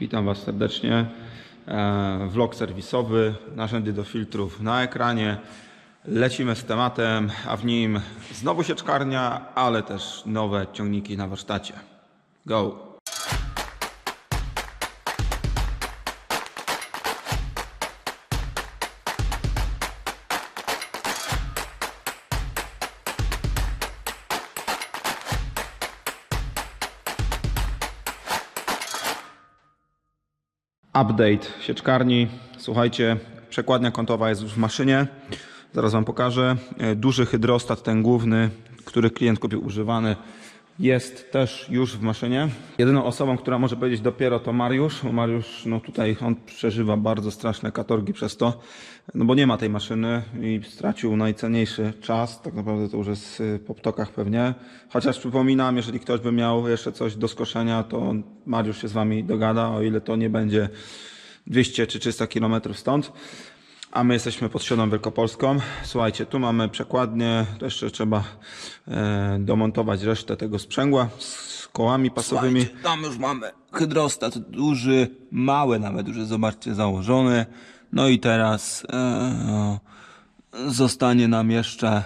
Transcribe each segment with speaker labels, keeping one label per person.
Speaker 1: Witam Was serdecznie. E, Vlog serwisowy, narzędzie do filtrów na ekranie. Lecimy z tematem, a w nim znowu sieczkarnia, ale też nowe ciągniki na warsztacie. Go! Update sieczkarni. Słuchajcie, przekładnia kątowa jest już w maszynie. Zaraz Wam pokażę. E, Duży hydrostat, ten główny, który klient kupił używany, jest też już w maszynie. Jedyną osobą, która może powiedzieć dopiero to Mariusz. Mariusz, no tutaj on przeżywa bardzo straszne katorgi przez to, no bo nie ma tej maszyny i stracił najcenniejszy czas. Tak naprawdę to już jest y, po ptokach pewnie. Chociaż przypominam, jeżeli ktoś by miał jeszcze coś do skoszenia, to Mariusz się z Wami dogada, o ile to nie będzie 200 czy 300 kilometrów stąd. A my jesteśmy pod Środą Wielkopolską. Słuchajcie, tu mamy przekładnię, to jeszcze trzeba e, domontować resztę tego sprzęgła z kołami pasowymi.
Speaker 2: Słuchajcie, tam już mamy hydrostat duży, mały nawet już zobaczcie, założony. No i teraz e, zostanie nam jeszcze,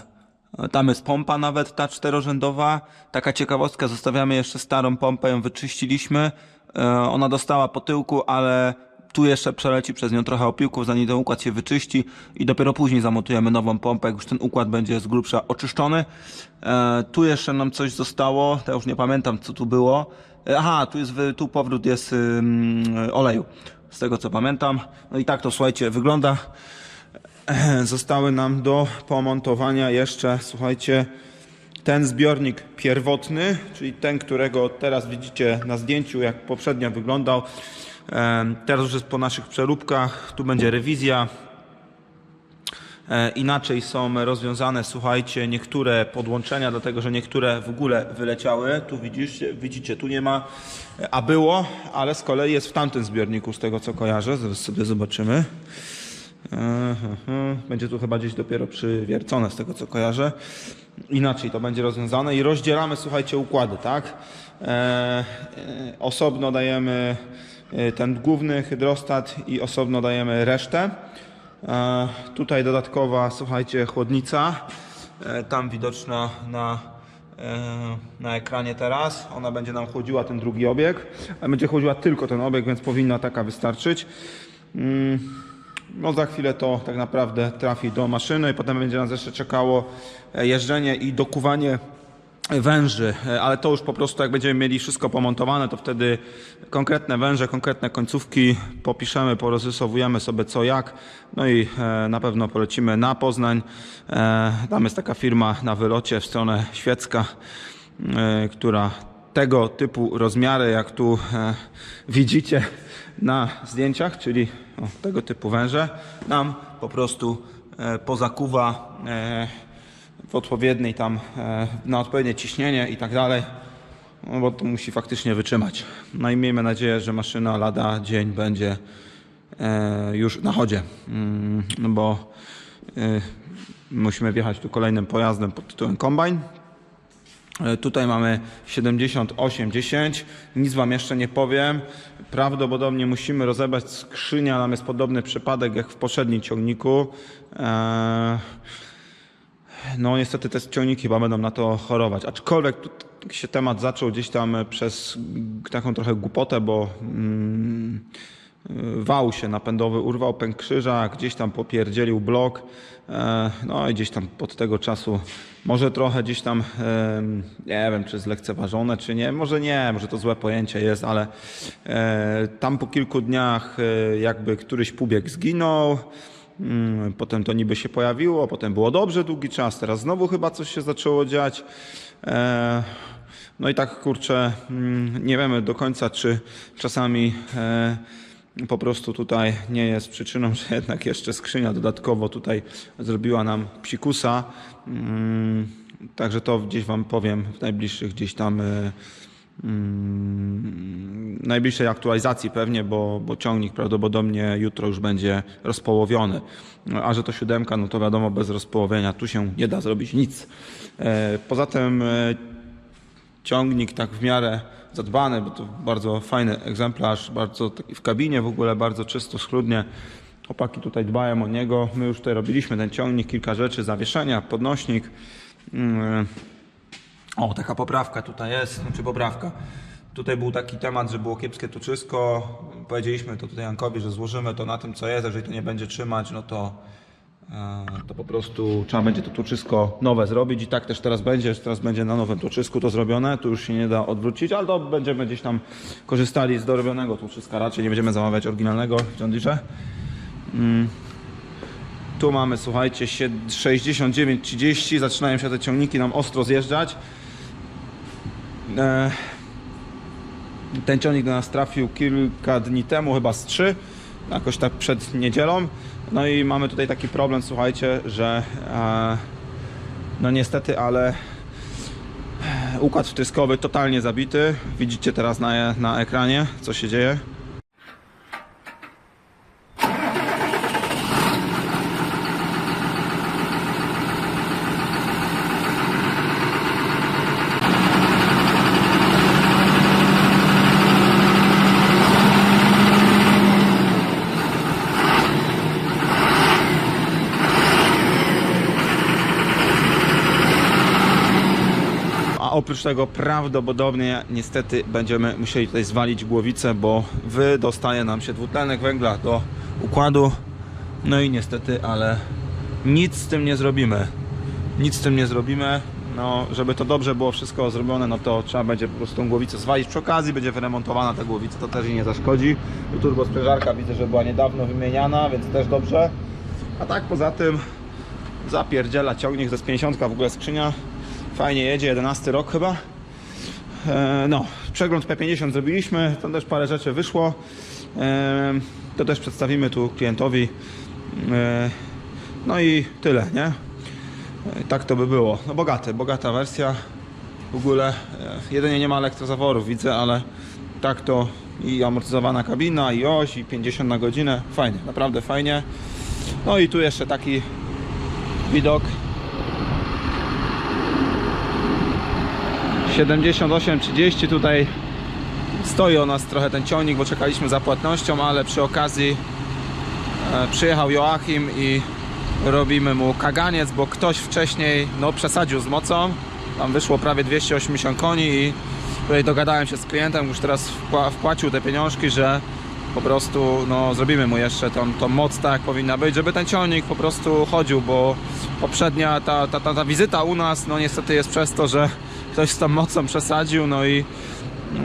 Speaker 2: tam jest pompa nawet ta czterorzędowa. Taka ciekawostka, zostawiamy jeszcze starą pompę, ją wyczyściliśmy. E, ona dostała po tyłku, ale tu jeszcze przeleci przez nią trochę opiłków, zanim ten układ się wyczyści i dopiero później zamontujemy nową pompę, jak już ten układ będzie z grubsza oczyszczony. E, tu jeszcze nam coś zostało, ja już nie pamiętam co tu było. E, Aha, tu jest, tu powrót jest oleju, z tego co pamiętam. No i tak to słuchajcie wygląda.
Speaker 1: Zostały nam do pomontowania jeszcze, słuchajcie, ten zbiornik pierwotny, czyli ten, którego teraz widzicie na zdjęciu, jak poprzednio wyglądał. Teraz już jest po naszych przeróbkach, tu będzie rewizja. E, Inaczej są rozwiązane, słuchajcie, niektóre podłączenia, dlatego że niektóre w ogóle wyleciały. Tu widzicie, widzicie, tu nie ma, e, a było, ale z kolei jest w tamtym zbiorniku, z tego co kojarzę. Sobie zobaczymy. Mhm. Będzie tu chyba gdzieś dopiero przywiercone z tego co kojarzę. Inaczej to będzie rozwiązane i rozdzielamy, słuchajcie, układy, tak? E, e, osobno dajemy e, ten główny hydrostat i osobno dajemy resztę. E, tutaj dodatkowa, słuchajcie, chłodnica. E, tam widoczna na, e, na ekranie teraz. Ona będzie nam chłodziła ten drugi obieg. A będzie chłodziła tylko ten obieg, więc powinna taka wystarczyć. Mm. No za chwilę to tak naprawdę trafi do maszyny i potem będzie nas jeszcze czekało e, jeżdżenie i dokuwanie węży, E, ale to już po prostu jak będziemy mieli wszystko pomontowane, to wtedy konkretne węże, konkretne końcówki popiszemy, porozrysowujemy sobie co jak, no i e, na pewno polecimy na Poznań. E, Tam jest taka firma na wylocie w stronę świecka, która tego typu rozmiary, jak tu widzicie na zdjęciach, czyli tego typu węże, nam po prostu pozakuwa w odpowiedniej tam, e, na odpowiednie ciśnienie i tak dalej, no bo to musi faktycznie wytrzymać. No i miejmy nadzieję, że maszyna lada dzień będzie e, już na chodzie, Mm, no bo e, musimy wjechać tu kolejnym pojazdem pod tytułem kombajn. E, Tutaj mamy 7810. Nic Wam jeszcze nie powiem. Prawdopodobnie musimy rozebrać skrzynię. Nam jest podobny przypadek jak w poprzednim ciągniku. Eee, No niestety te ciągniki chyba będą na to chorować. Aczkolwiek tu się temat zaczął gdzieś tam przez taką trochę głupotę, bo mm, wał się napędowy urwał, pęk krzyża, gdzieś tam popierdzielił blok. E, No i gdzieś tam od tego czasu może trochę gdzieś tam, nie wiem czy zlekceważone, czy nie, może nie, może to złe pojęcie jest, ale e, tam po kilku dniach e, jakby któryś półbieg zginął, Potem to niby się pojawiło, potem było dobrze długi czas, teraz znowu chyba coś się zaczęło dziać. E, No i tak kurczę, mm, nie wiemy do końca, czy czasami e, po prostu tutaj nie jest przyczyną, że jednak jeszcze skrzynia dodatkowo tutaj zrobiła nam psikusa. Mm, Także to gdzieś Wam powiem w najbliższych gdzieś tam e, mm, najbliższej aktualizacji pewnie, bo, bo ciągnik prawdopodobnie jutro już będzie rozpołowiony. No, A że to siódemka, no to wiadomo, bez rozpołowienia tu się nie da zrobić nic. E, Poza tym e, ciągnik tak w miarę zadbany, bo to bardzo fajny egzemplarz, bardzo w kabinie w ogóle, bardzo czysto, schludnie. Chłopaki tutaj dbają o niego. My już tutaj robiliśmy ten ciągnik, kilka rzeczy, zawieszenia, podnośnik. Mm, o, taka poprawka tutaj jest, znaczy poprawka. Tutaj był taki temat, że było kiepskie tuczysko. Powiedzieliśmy to tutaj Jankowi, że złożymy to na tym, co jest. Jeżeli to nie będzie trzymać, no to, e, to po prostu trzeba będzie to tuczysko nowe zrobić. I tak też teraz będzie. Teraz będzie na nowym tuczysku to zrobione. Tu już się nie da odwrócić, ale to będziemy gdzieś tam korzystali z dorobionego tuczyska. Raczej nie będziemy zamawiać oryginalnego w Deere. Tu mamy, słuchajcie, sie- 69-30. Zaczynają się te ciągniki nam ostro zjeżdżać. E, Ten ciągnik do nas trafił kilka dni temu, chyba z trzy, jakoś tak przed niedzielą. No i mamy tutaj taki problem, słuchajcie, że e, no niestety, ale układ wtryskowy totalnie zabity. Widzicie teraz na, na ekranie, co się dzieje. A oprócz tego prawdopodobnie niestety będziemy musieli tutaj zwalić głowicę, bo wydostaje nam się dwutlenek węgla do układu. No i niestety, ale nic z tym nie zrobimy. Nic z tym nie zrobimy. No, żeby to dobrze było wszystko zrobione, no to trzeba będzie po prostu tą głowicę zwalić. Przy okazji będzie wyremontowana ta głowica, to też jej nie zaszkodzi. Tu turbo sprężarka widzę, że była niedawno wymieniana, więc też dobrze. A tak poza tym zapierdziela ciągnik, to jest 50 w ogóle skrzynia. Fajnie jedzie, 11 rok chyba. E, no, przegląd P50 zrobiliśmy, tam też parę rzeczy wyszło. E, to też przedstawimy tu klientowi. E, no i tyle, nie? Tak to by było. No bogaty, bogata wersja. W ogóle jedynie nie ma elektrozaworów, widzę, ale tak to i amortyzowana kabina, i oś, i 50 na godzinę. Fajnie, naprawdę fajnie. No i tu jeszcze taki widok 78-30 tutaj stoi o nas trochę ten ciągnik, bo czekaliśmy za płatnością, ale przy okazji e, przyjechał Joachim i robimy mu kaganiec, bo ktoś wcześniej no, przesadził z mocą. Tam wyszło prawie 280 koni i tutaj dogadałem się z klientem, już teraz wpła- wpłacił te pieniążki, że po prostu no, zrobimy mu jeszcze tą, tą moc tak jak powinna być, żeby ten ciągnik po prostu chodził, bo poprzednia ta, ta, ta, ta wizyta u nas no niestety jest przez to, że ktoś z tą mocą przesadził, no i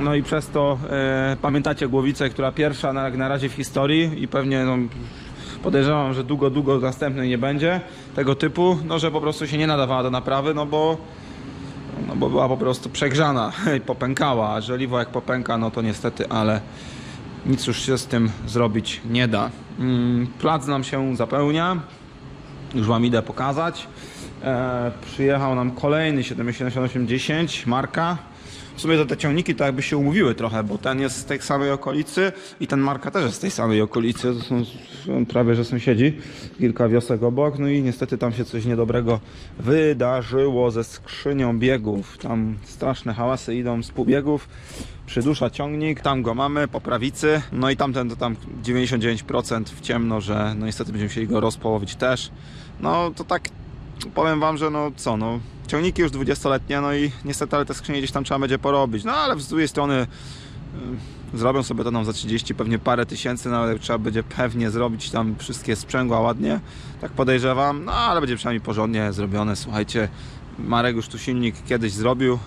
Speaker 1: no i przez to e, pamiętacie głowicę, która pierwsza na, na razie w historii i pewnie no, podejrzewam, że długo, długo następnej nie będzie tego typu, no że po prostu się nie nadawała do naprawy, no bo no bo była po prostu przegrzana i popękała, a żeliwo jak popęka, no to niestety, ale nic już się z tym zrobić nie da. Mm, Plac nam się zapełnia, już Wam idę pokazać. E, przyjechał nam kolejny 7810 marka. W sumie to te ciągniki to jakby się umówiły trochę, bo ten jest z tej samej okolicy i ten marka też jest z tej samej okolicy. To są prawie że sąsiedzi, kilka wiosek obok. No i niestety tam się coś niedobrego wydarzyło ze skrzynią biegów. Tam straszne hałasy idą z półbiegów. Przydusza ciągnik, tam go mamy po prawicy. No i tamten to tam 99% w ciemno, że no niestety będziemy musieli go rozpołowić też. No to tak powiem wam, że no co, no ciągniki już 20-letnie, no i niestety, ale te skrzynie gdzieś tam trzeba będzie porobić. No ale z drugiej strony y, zrobią sobie to nam za 30, pewnie parę tysięcy, no ale trzeba będzie pewnie zrobić tam wszystkie sprzęgła ładnie, tak podejrzewam, no ale będzie przynajmniej porządnie zrobione, słuchajcie, Marek już tu silnik kiedyś zrobił,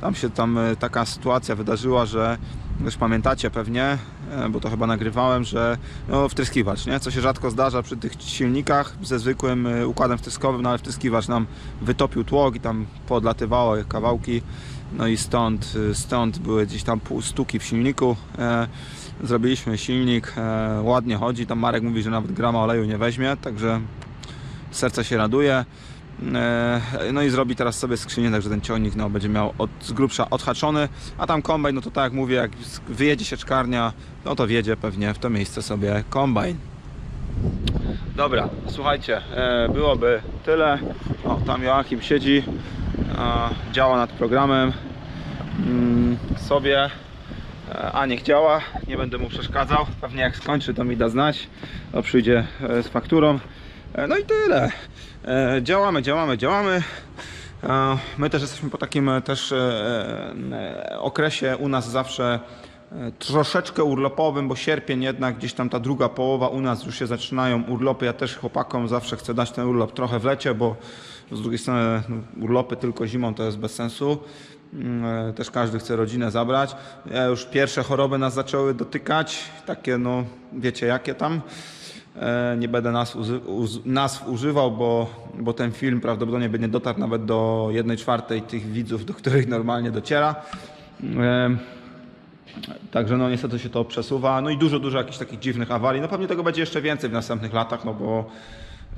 Speaker 1: tam się tam y, taka sytuacja wydarzyła, że już pamiętacie pewnie, e, bo to chyba nagrywałem, że no, wtryskiwacz, nie? co się rzadko zdarza przy tych silnikach ze zwykłym y, układem wtryskowym, no ale wtryskiwacz nam wytopił tłok i tam podlatywało kawałki, no i stąd, y, stąd były gdzieś tam stuki w silniku. E, zrobiliśmy silnik, e, ładnie chodzi, tam Marek mówi, że nawet grama oleju nie weźmie, także serce się raduje. E, No i zrobi teraz sobie skrzynię, także ten ciągnik no, będzie miał od, z grubsza odhaczony, a tam kombajn, no to tak jak mówię, jak wyjedzie się czkarnia, no to wjedzie pewnie w to miejsce sobie kombajn. Dobra, słuchajcie, e, byłoby tyle. O, tam Joachim siedzi, działa nad programem mm, sobie. E, A niech działa, nie będę mu przeszkadzał. Pewnie jak skończy, to mi da znać. To przyjdzie z fakturą. E, No i tyle. E, Działamy, działamy, działamy. E, My też jesteśmy po takim też okresie u nas zawsze troszeczkę urlopowym, bo sierpień jednak gdzieś tam ta druga połowa u nas już się zaczynają urlopy. Ja też chłopakom zawsze chcę dać ten urlop trochę w lecie, bo z drugiej strony no, urlopy tylko zimą to jest bez sensu. Mm, Też każdy chce rodzinę zabrać. Już pierwsze choroby nas zaczęły dotykać, takie no wiecie jakie tam. E, Nie będę nazw, nazw używał, bo, bo ten film prawdopodobnie by nie dotarł nawet do 1 czwartej tych widzów, do których normalnie dociera. E, Także no niestety się to przesuwa. No i dużo, dużo jakichś takich dziwnych awarii. No pewnie tego będzie jeszcze więcej w następnych latach, no bo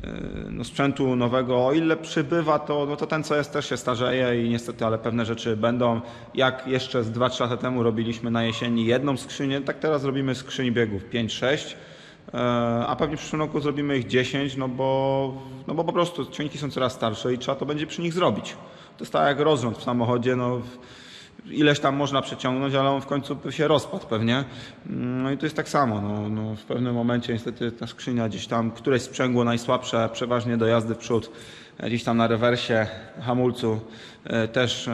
Speaker 1: yy, no sprzętu nowego, o ile przybywa, to, no to ten co jest też się starzeje i niestety, ale pewne rzeczy będą. Jak jeszcze z 2-3 lata temu robiliśmy na jesieni jedną skrzynię, tak teraz robimy skrzyni biegów 5-6. E, A pewnie w przyszłym roku zrobimy ich 10, no bo, no bo po prostu ciągniki są coraz starsze i trzeba to będzie przy nich zrobić. To jest tak jak rozrząd w samochodzie, no ileś tam można przeciągnąć, ale on w końcu się rozpadł pewnie. No i to jest tak samo. No, no w pewnym momencie niestety ta skrzynia gdzieś tam, któreś sprzęgło najsłabsze, przeważnie do jazdy w przód, e, gdzieś tam na rewersie, hamulcu e, też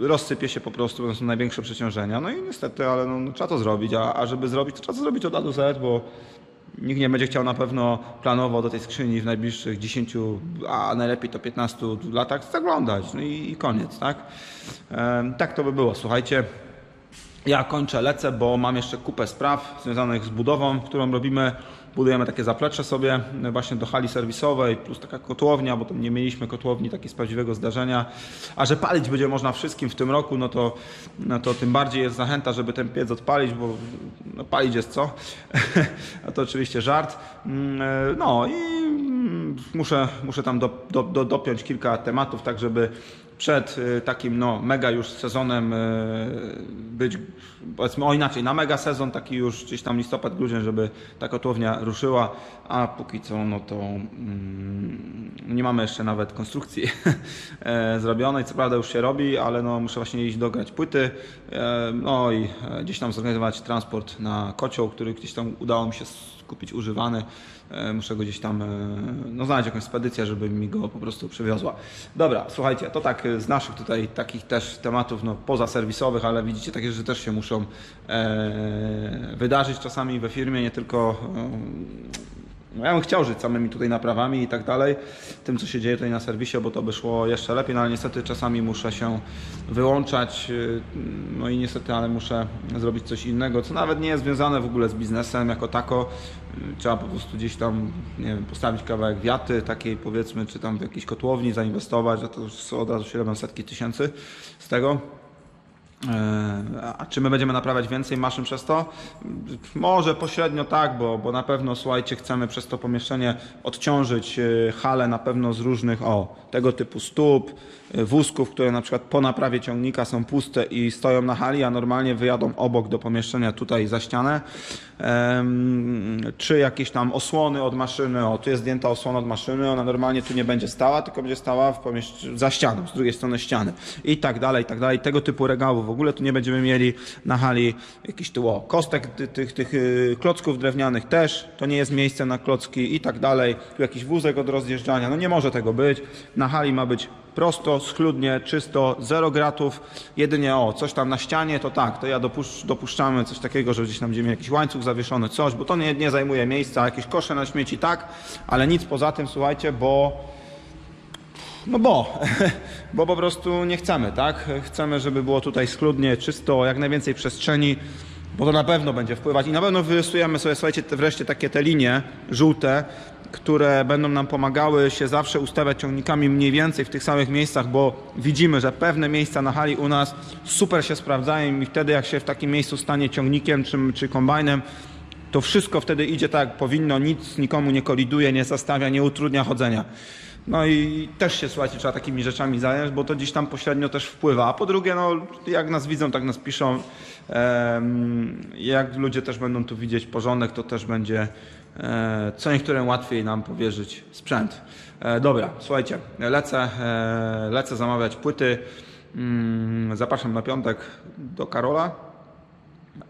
Speaker 1: rozsypie się po prostu, to są największe przeciążenia. No i niestety, ale no, no, trzeba to zrobić, a, a żeby zrobić, to trzeba to zrobić od A do Z, bo Nikt nie będzie chciał na pewno planowo do tej skrzyni w najbliższych 10, a najlepiej to 15 latach zaglądać. No i, i koniec, tak? Tak to by było, słuchajcie. Ja kończę, lecę, bo mam jeszcze kupę spraw związanych z budową, którą robimy. Budujemy takie zaplecze sobie e, właśnie do hali serwisowej, plus taka kotłownia, bo tam nie mieliśmy kotłowni takiej z prawdziwego zdarzenia. A że palić będzie można wszystkim w tym roku, no to, no to tym bardziej jest zachęta, żeby ten piec odpalić, bo no, palić jest co. A to oczywiście żart. Mm, e, No i mm, muszę, muszę tam do, do, do, dopiąć kilka tematów, tak żeby przed y, takim no, mega już sezonem y, być, powiedzmy o inaczej, na mega sezon taki już gdzieś tam listopad, grudzień, żeby ta kotłownia ruszyła, a póki co no to mm, nie mamy jeszcze nawet konstrukcji e, zrobionej, co prawda już się robi, ale no muszę właśnie iść dograć płyty, e, no i e, gdzieś tam zorganizować transport na kocioł, który gdzieś tam udało mi się kupić używany. Muszę go gdzieś tam, no znaleźć jakąś spedycję, żeby mi go po prostu przywiozła. Dobra, słuchajcie, to tak z naszych tutaj takich też tematów, no poza serwisowych, ale widzicie takie rzeczy też się muszą e, wydarzyć czasami we firmie, nie tylko e, ja bym chciał żyć samymi tutaj naprawami i tak dalej, tym co się dzieje tutaj na serwisie, bo to by szło jeszcze lepiej, no ale niestety czasami muszę się wyłączać, yy, no i niestety, ale muszę zrobić coś innego, co nawet nie jest związane w ogóle z biznesem jako tako. Yy, Trzeba po prostu gdzieś tam, nie wiem, postawić kawałek wiaty takiej powiedzmy, czy tam w jakiejś kotłowni zainwestować, a to od razu się robią setki tysięcy z tego. E, A czy my będziemy naprawiać więcej maszyn przez to? Może pośrednio tak, bo, bo na pewno, słuchajcie, chcemy przez to pomieszczenie odciążyć e, halę na pewno z różnych, o, tego typu stóp, e, wózków, które na przykład po naprawie ciągnika są puste i stoją na hali, a normalnie wyjadą obok do pomieszczenia tutaj za ścianę. Czy jakieś tam osłony od maszyny, o, tu jest zdjęta osłona od maszyny, ona normalnie tu nie będzie stała, tylko będzie stała w za ścianą, z drugiej strony ściany i tak dalej, i tak dalej. Tego typu regałów ogóle tu nie będziemy mieli na hali jakiś tu o, kostek ty- tych, tych y, klocków drewnianych też, to nie jest miejsce na klocki i tak dalej. Tu jakiś wózek od rozjeżdżania, no nie może tego być. Na hali ma być prosto, schludnie, czysto, zero gratów, jedynie o, coś tam na ścianie, to tak, to ja dopuszcz, dopuszczamy coś takiego, że gdzieś tam będziemy jakiś łańcuch zawieszony, coś, bo to nie, nie zajmuje miejsca, jakieś kosze na śmieci, tak, ale nic poza tym, słuchajcie, bo no bo, bo po prostu nie chcemy, tak? Chcemy, żeby było tutaj schludnie, czysto, jak najwięcej przestrzeni, bo to na pewno będzie wpływać i na pewno wyrysujemy sobie, słuchajcie, wreszcie takie te linie żółte, które będą nam pomagały się zawsze ustawiać ciągnikami mniej więcej w tych samych miejscach, bo widzimy, że pewne miejsca na hali u nas super się sprawdzają i wtedy jak się w takim miejscu stanie ciągnikiem czy, czy kombajnem, to wszystko wtedy idzie tak jak powinno, nic nikomu nie koliduje, nie zastawia, nie utrudnia chodzenia. No i też się, słuchajcie, trzeba takimi rzeczami zająć, bo to gdzieś tam pośrednio też wpływa. A po drugie, no, jak nas widzą, tak nas piszą. Jak ludzie też będą tu widzieć porządek, to też będzie e, co niektórym łatwiej nam powierzyć sprzęt. E, dobra, słuchajcie, lecę, e, lecę zamawiać płyty. Mm, zapraszam na piątek do Karola.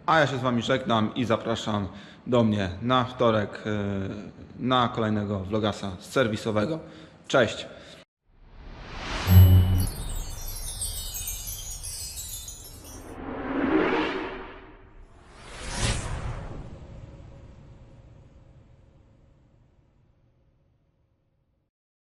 Speaker 1: A ja się z Wami żegnam i zapraszam do mnie na wtorek na kolejnego vlogasa serwisowego. Cześć!